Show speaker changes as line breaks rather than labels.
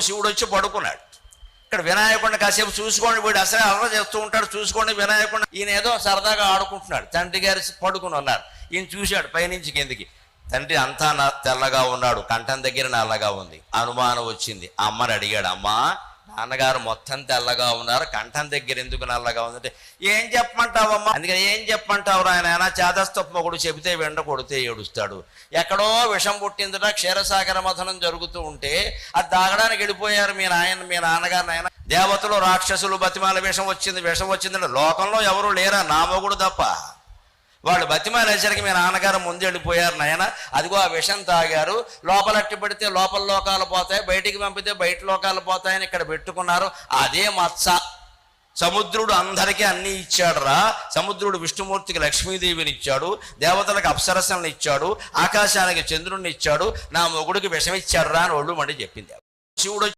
శివుడు వచ్చి పడుకున్నాడు. ఇక్కడ వినాయకుడిని కాసేపు చూసుకోండి వీడు అసలే అలవ చేస్తూ ఉంటాడు చూసుకోండి వినాయకుడిని. ఈయన ఏదో సరదాగా ఆడుకుంటున్నాడు. తండ్రి గారు పడుకుని ఉన్నారు. ఈయన చూశాడు పైనుంచి కిందికి. తండ్రి అంతా నా- తెల్లగా ఉన్నాడు కంఠం దగ్గర నల్లగా ఉంది. అనుమానం వచ్చింది. అమ్మని అడిగాడు అమ్మా నాన్నగారు మొత్తం తెల్లగా ఉన్నారు కంఠం దగ్గర ఎందుకు నల్లగా ఉందంటే ఏం చెప్పమంటావమ్మా? అందుకని ఏం చెప్పమంటావు ఆయన ఆయన చేదస్తపు చెబితే వెండ కొడితే ఏడుస్తాడు. ఎక్కడో విషం పుట్టిందిట క్షీరసాగర మథనం జరుగుతూ ఉంటే అది దాగడానికి వెళ్ళిపోయారు మీ నాయన మీ నాన్నగారు నాయన. దేవతలు రాక్షసులు బతిమాల విషం వచ్చింది విషం వచ్చిందంటే లోకంలో ఎవరు లేరా? నా మొగుడు తప్ప. వాళ్ళు బతిమాలేసరికి మీ నాన్నగారు ముందు వెళ్ళిపోయారు నాయన. అదిగో ఆ విషం తాగారు. లోపల అట్టి పెడితే లోపల లోకాలు పోతాయి బయటికి పంపితే బయట లోకాలు పోతాయని ఇక్కడ పెట్టుకున్నారు. అదే మత్స. సముద్రుడు అందరికీ అన్ని ఇచ్చాడు రా సముద్రుడు విష్ణుమూర్తికి లక్ష్మీదేవిని ఇచ్చాడు దేవతలకు అప్సరసలను ఇచ్చాడు ఆకాశానికి చంద్రుడిని ఇచ్చాడు నా మొగుడికి విషం రా అని ఒళ్ళు మండి చెప్పింది. శివుడు